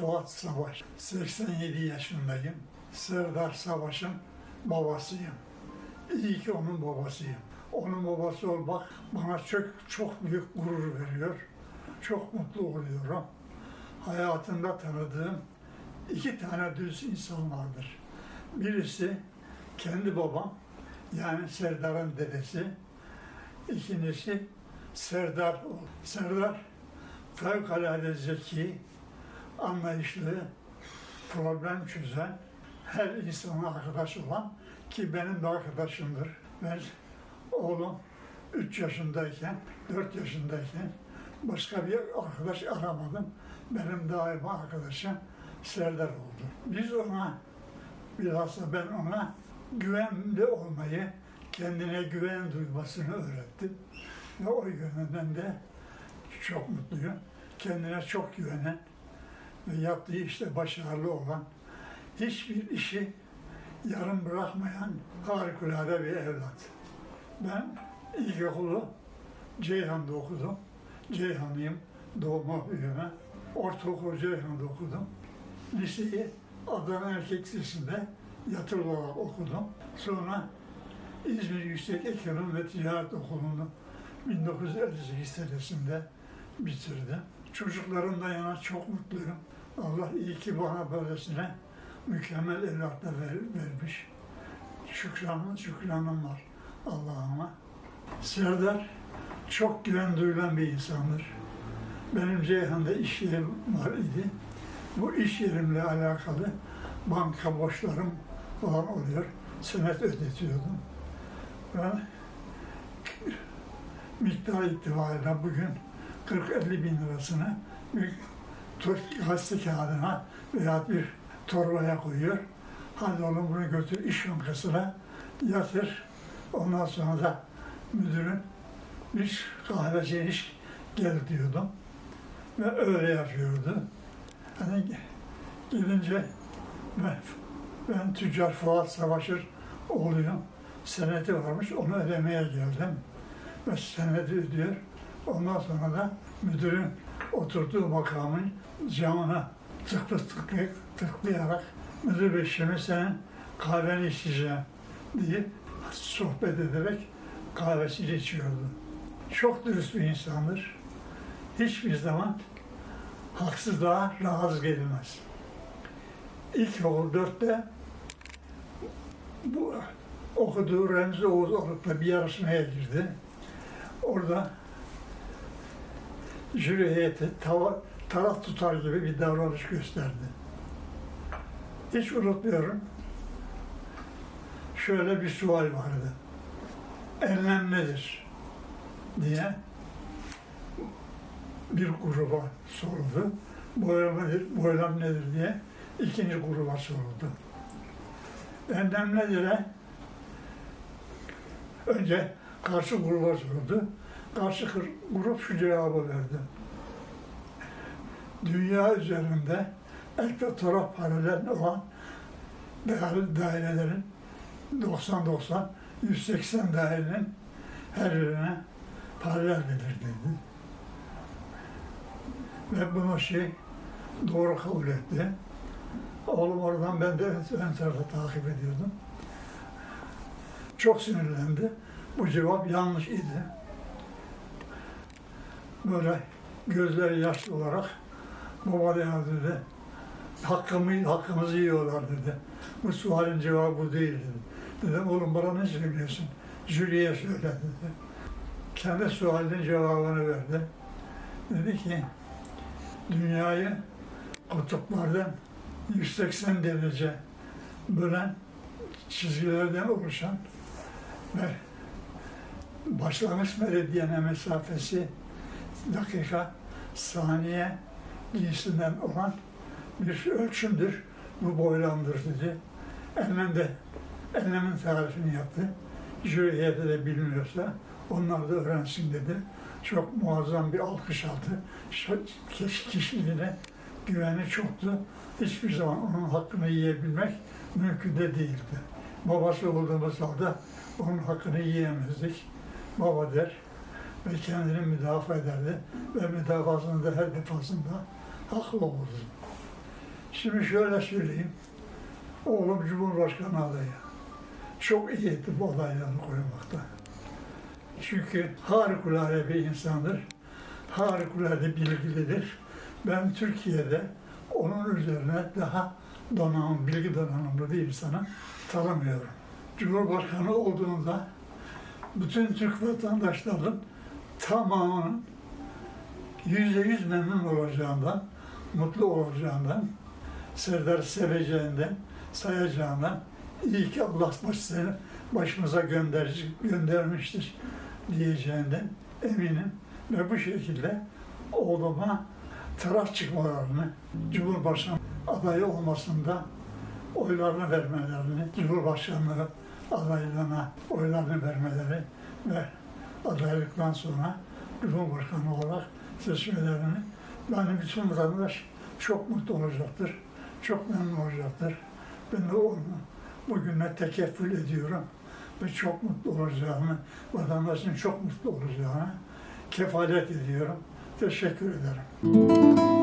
Fuat Savaş. 87 yaşındayım. Serdar Savaş'ın babasıyım. İyi ki onun babasıyım. Onun babası olmak bana çok çok büyük gurur veriyor. Çok mutlu oluyorum. Hayatımda tanıdığım iki tane düz insan vardır. Birisi kendi babam, yani Serdar'ın dedesi. İkincisi Serdar. Serdar fevkalade zeki, anlayışlı, problem çözen, her insana arkadaş olan ki benim de arkadaşımdır. Ben oğlum 3 yaşındayken, 4 yaşındayken başka bir arkadaş aramadım. Benim daima arkadaşım Serdar oldu. Biz ona, bilhassa ben ona güvende olmayı, kendine güven duymasını öğrettim. Ve o yönünden de çok mutluyum. Kendine çok güvenen yaptığı işte başarılı olan, hiçbir işi yarım bırakmayan harikulade bir evlat. Ben ilkokulu Ceyhan'da okudum. Ceyhanlıyım, doğma büyüme. Ortaokulu Ceyhan'da okudum. Liseyi Adana Erkek Lisesi'nde yatılı olarak okudum. Sonra İzmir Yüksek Ekonomi ve Ticaret Okulu'nu 1958 senesinde bitirdim. Çocuklarımdan yana çok mutluyum. Allah iyi ki bana böylesine mükemmel evlatlar ver, vermiş. Şükranım, şükranım var Allah'ıma. Serdar çok güven duyulan bir insandır. Benim Ceyhan'da iş yerim var idi. Bu iş yerimle alakalı banka borçlarım falan oluyor. Senet ödetiyordum. Ben miktar itibariyle bugün 40-50 bin lirasını bir gazete kağıdına veya bir torbaya koyuyor. Hadi oğlum bunu götür iş bankasına yatır. Ondan sonra da müdürün bir kahveci iş gel diyordum. Ve öyle yapıyordu. Hani gelince ben, ben tüccar Fuat Savaşır oğluyum. Seneti varmış, onu ödemeye geldim. Ve senedi ödüyor. Ondan sonra da müdürün oturduğu makamın camına tıklı tıklı tıklayarak müdür bey şimdi senin kahveni içeceğim deyip sohbet ederek kahvesini içiyordu. Çok dürüst bir insandır. Hiçbir zaman haksızlığa razı gelmez. İlkokul dörtte bu okuduğu Remzi Oğuz Oluk'la bir yarışmaya girdi. Orada jüri heyeti taraf tutar gibi bir davranış gösterdi. Hiç unutmuyorum. Şöyle bir sual vardı. Enlem nedir? diye bir gruba soruldu. Boylam nedir, boylam nedir diye ikinci gruba soruldu. Enlem nedir'e önce karşı gruba soruldu. Karşı grup şu cevabı verdi. Dünya üzerinde ekte taraf paralel olan değerli dairelerin 90-90, 180 dairenin her birine paralel gelir dedi. Ve bunu şey doğru kabul etti. Oğlum oradan ben de ön tarafta takip ediyordum. Çok sinirlendi. Bu cevap yanlış idi. Böyle gözleri yaşlı olarak baba dedi. Hakkımı, hakkımızı yiyorlar dedi. Bu sualin cevabı bu değil dedi. Dedim oğlum bana ne söylüyorsun? Jüriye söyle dedi. Kendi sualinin cevabını verdi. Dedi ki dünyayı kutuplardan 180 derece bölen çizgilerden oluşan ve başlangıç meridyene mesafesi dakika, saniye cinsinden olan bir ölçümdür. Bu boylamdır dedi. Enlem de enlemin tarifini yaptı. Jüri de bilmiyorsa onlar da öğrensin dedi. Çok muazzam bir alkış aldı. Kişiliğine güveni çoktu. Hiçbir zaman onun hakkını yiyebilmek mümkün de değildi. Babası olduğumuz halde onun hakkını yiyemezdik. Baba der, ve kendini müdafaa ederdi ve müdafasında her defasında haklı olurdu. Şimdi şöyle söyleyeyim, oğlum Cumhurbaşkanı adayı. Çok iyi etti bu adaylarını koymakta. Çünkü harikulade bir insandır, harikulade bilgilidir. Ben Türkiye'de onun üzerine daha donanım, bilgi donanımlı bir insanı tanımıyorum. Cumhurbaşkanı olduğunda bütün Türk vatandaşlarının tamamının yüzde yüz memnun olacağından, mutlu olacağından, Serdar seveceğinden, sayacağından, iyi ki Allah baş seni başımıza gönder, göndermiştir diyeceğinden eminim. Ve bu şekilde oğluma taraf çıkmalarını, Cumhurbaşkanı adayı olmasında oylarını vermelerini, Cumhurbaşkanlığı adaylığına oylarını vermeleri ve adaylıktan sonra Cumhurbaşkanı olarak seçmelerini yani bütün vatandaş çok mutlu olacaktır, çok memnun olacaktır. Ben de onu bugüne tekeffül ediyorum ve çok mutlu olacağını, vatandaşın çok mutlu olacağını kefalet ediyorum. Teşekkür ederim.